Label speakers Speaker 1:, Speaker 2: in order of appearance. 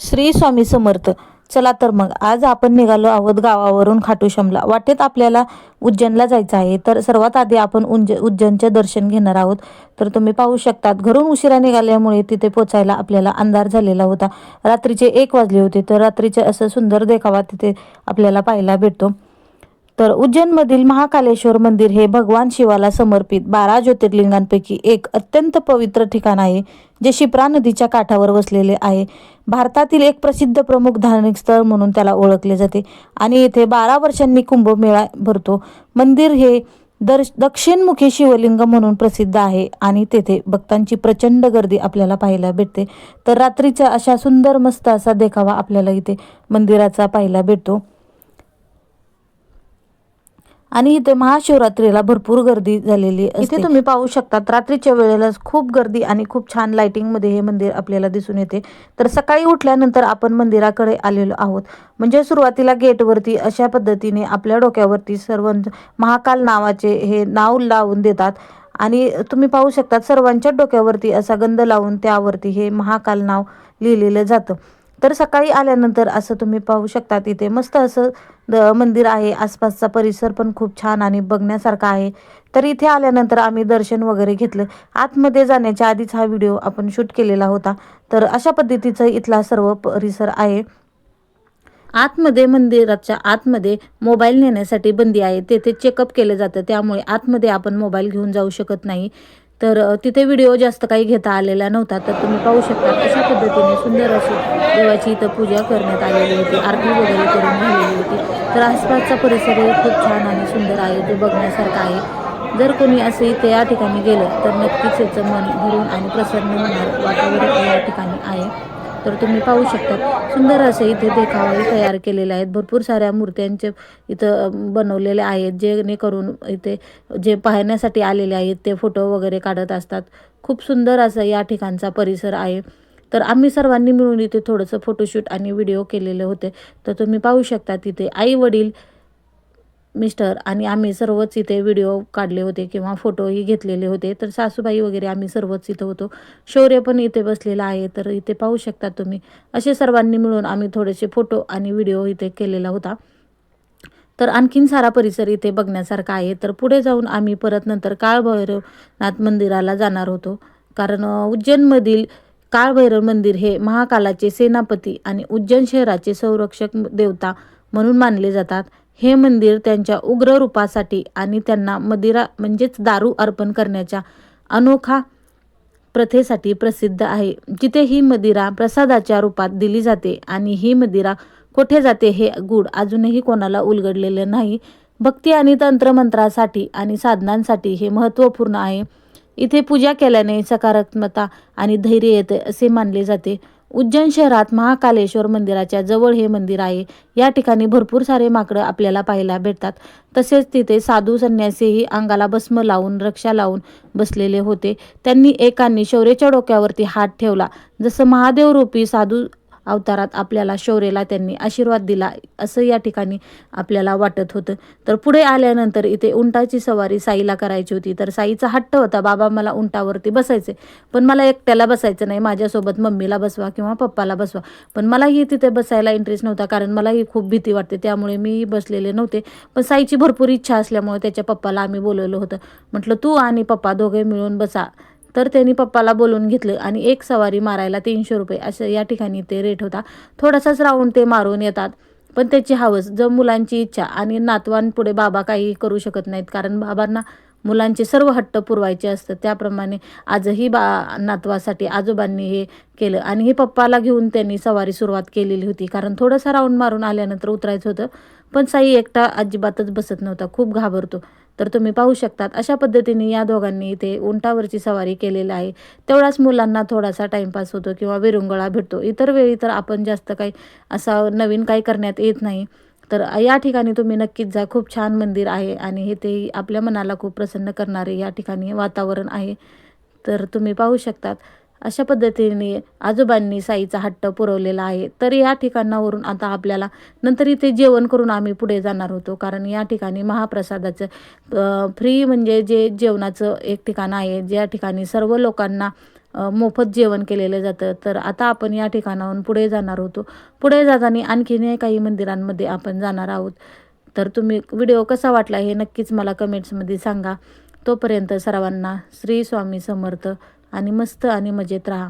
Speaker 1: श्री स्वामी समर्थ. चला तर मग आज आपण निघालो आहोत गावावरून खाटूश्यामला. वाटेत आपल्याला उज्जैनला जायचं आहे तर सर्वात आधी आपण उज्ज उज्जैनचे दर्शन घेणार आहोत. तर तुम्ही पाहू शकतात घरून उशिरा निघाल्यामुळे तिथे पोचायला आपल्याला अंधार झालेला होता. रात्रीचे एक वाजले होते तर रात्रीचे असं सुंदर देखावा तिथे आपल्याला पाहायला भेटतो. तर उज्जैनमधील महाकालेश्वर मंदिर हे भगवान शिवाला समर्पित बारा ज्योतिर्लिंगांपैकी एक अत्यंत पवित्र ठिकाण आहे जे शिप्रा नदीच्या काठावर वसलेले आहे. भारतातील एक प्रसिद्ध प्रमुख धार्मिक स्थळ म्हणून त्याला ओळखले जाते आणि येथे बारा वर्षांनी कुंभमेळा भरतो. मंदिर हे दर दक्षिणमुखी शिवलिंग म्हणून प्रसिद्ध आहे आणि तेथे भक्तांची प्रचंड गर्दी आपल्याला पाहायला भेटते. तर रात्रीचा अशा सुंदर मस्त असा देखावा आपल्याला इथे मंदिराचा पाहायला भेटतो. आणि इथे महाशिवरात्रीला भरपूर गर्दी झालेली इथे तुम्ही पाहू शकतात रात्रीच्या वेळेला खूप गर्दी आणि खूप छान लाइटिंगमध्ये हे मंदिर आपल्याला दिसून येते. तर सकाळी उठल्यानंतर आपण मंदिराकडे आलेलो आहोत. म्हणजे सुरुवातीला गेटवरती अशा पद्धतीने आपल्या डोक्यावरती सर्व महाकाल नावाचे हे नाव लावून देतात. आणि तुम्ही पाहू शकतात सर्वांच्या डोक्यावरती असा गंध लावून त्यावरती हे महाकाल नाव लिहिलेलं जातं. तर सकाळी आल्यानंतर असं तुम्ही पाहू शकता तिथे मस्त असं द मंदिर आहे. आसपासचा परिसर पण खूप छान आणि बघण्यासारखा आहे. तर इथे आल्यानंतर आम्ही दर्शन वगैरे घेतलं. आतमध्ये जाण्याच्या आधीच हा व्हिडिओ आपण शूट केलेला होता. तर अशा पद्धतीचं इथला सर्व परिसर आहे. आतमध्ये मंदिराच्या आतमध्ये मोबाईल नेण्यासाठी बंदी आहे. तेथे चेकअप केलं जातं. त्यामुळे आतमध्ये आपण मोबाईल घेऊन जाऊ शकत नाही. तर तिथे व्हिडिओ जास्त काही घेता आलेला नव्हता. तर तुम्ही पाहू शकता अशा पद्धतीने सुंदर अशी देवाची इथं पूजा करण्यात आलेली होती आरती वगैरे करून झालेली होती. तर आसपासचा परिसरही खूप छान आणि सुंदर आहे जो बघण्यासारखा आहे. जर कोणी असे इथे या ठिकाणी गेलं तर नक्कीच याचं मन भरून आणि प्रसन्न होणार वातावरण या ठिकाणी आहे. तर तुम्ही पाहू शकता. सुंदर असे इथे देखावे तयार केलेले आहेत. भरपूर साऱ्या मूर्त्यांचे इथं बनवलेले आहेत. जेणेकरून इथे जे पाहण्यासाठी आलेले आहेत ते फोटो वगैरे काढत असतात. खूप सुंदर असं या ठिकाणचा परिसर आहे. तर आम्ही सर्वांनी मिळून इथे थोडंसं फोटोशूट आणि व्हिडिओ केलेले होते. तर तुम्ही पाहू शकता तिथे आई वडील मिस्टर आणि आम्ही सर्वच इथे व्हिडिओ काढले होते किंवा फोटोही घेतलेले होते. तर सासूबाई वगैरे आम्ही सर्वच इथं होतो. शौर्य पण इथे बसलेला आहे. तर इथे पाहू शकता तुम्ही. असे सर्वांनी मिळून आम्ही थोडेसे फोटो आणि व्हिडिओ इथे केलेला होता. तर आणखीन सारा परिसर इथे बघण्यासारखा आहे. तर पुढे जाऊन आम्ही परत नंतर काळभैरवनाथ मंदिराला जाणार होतो. कारण उज्जैनमधील काळभैरव मंदिर हे महाकालाचे सेनापती आणि उज्जैन शहराचे संरक्षक देवता म्हणून मानले जातात. हे मंदिर त्यांच्या उग्र रूपासाठी आणि त्यांना मदिरा म्हणजेच दारू अर्पण करण्याच्या अनोखा प्रथेसाठी प्रसिद्ध आहे. जिथे ही मदिरा प्रसादाच्या रूपात दिली जाते आणि ही मदिरा कोठे जाते हे गूढ अजूनही कोणाला उलगडलेले नाही. भक्ती आणि तंत्रमंत्रासाठी आणि साधनांसाठी हे महत्त्वपूर्ण आहे. इथे पूजा केल्याने सकारात्मकता आणि धैर्य येते असे मानले जाते. उज्जैन शहरात महाकालेश्वर मंदिराच्या जवळ हे मंदिर आहे. या ठिकाणी भरपूर सारे माकडं आपल्याला पाहायला भेटतात. तसेच तिथे साधू संन्यासीही अंगाला भस्म लावून रक्षा लावून बसलेले होते. त्यांनी एकांनी शौर्याच्या डोक्यावरती हात ठेवला. जसं महादेवरूपी साधू अवतारात आपल्याला शौर्यला त्यांनी आशीर्वाद दिला असं या ठिकाणी आपल्याला वाटत होतं. तर पुढे आल्यानंतर इथे उंटाची सवारी साईला करायची होती. तर साईचा हट्ट होता बाबा मला उंटावरती बसायचे पण मला एकट्याला बसायचं नाही. माझ्यासोबत मम्मीला बसवा किंवा पप्पाला बसवा. पण मलाही तिथे बसायला इंटरेस्ट नव्हता कारण मलाही खूप भीती वाटते. त्यामुळे मी बसलेले नव्हते. पण साईची भरपूर इच्छा असल्यामुळे त्याच्या पप्पाला आम्ही बोलवलं होतं. म्हटलं तू आणि पप्पा दोघे मिळून बसा. तर त्यांनी पप्पाला बोलवून घेतलं आणि एक सवारी मारायला तीनशे रुपये असं या ठिकाणी ते रेट होता. थोडासाच राऊंड ते मारून येतात. पण त्याची हवस जर मुलांची इच्छा आणि नातवांपुढे बाबा काही करू शकत नाहीत कारण बाबांना मुलांचे सर्व हट्ट पुरवायचे असतं त्याप्रमाणे आजही बा नातवासाठी आजोबांनी हे केलं. आणि हे पप्पाला घेऊन त्यांनी सवारी सुरुवात केलेली होती. कारण थोडंसं राऊंड मारून आल्यानंतर उतरायचं होतं. पण साई एकटा अजिबातच बसत नव्हता. खूप घाबरतो. तर तुम्ही पाहू शकतात. अशा पद्धतीने या दोघांनी इथे उंटावरची सवारी केलेली आहे. तेवढाच मुलांना थोडासा टाईमपास होतो किंवा विरंगुळा भेटतो. इतर वेळी तर आपण जास्त काही असा नवीन काही करण्यात येत नाही. तर या ठिकाणी तुम्ही नक्कीच जा. खूप छान मंदिर आहे आणि हे ते आपल्या मनाला खूप प्रसन्न करणारे या ठिकाणी वातावरण आहे. तर तुम्ही पाहू शकतात. अशा पद्धतीने आजोबांनी साईचा हट्ट पुरवलेला आहे. तर या ठिकाणावरून आता आपल्याला नंतर इथे जेवण करून आम्ही पुढे जाणार होतो. कारण या ठिकाणी महाप्रसादाचं फ्री म्हणजे जे जेवणाचं एक ठिकाण आहे ज्या ठिकाणी सर्व लोकांना मोफत जेवण केलेलं जातं. तर आता आपण या ठिकाणाहून पुढे जाणार होतो. पुढे जाताना आणखीनही काही मंदिरांमध्ये आपण जाणार आहोत. तर तुम्ही व्हिडिओ कसा वाटला हे नक्कीच मला कमेंट्समध्ये सांगा. तोपर्यंत सर्वांना श्री स्वामी समर्थ. आणि मस्त आणि मजेत राहा.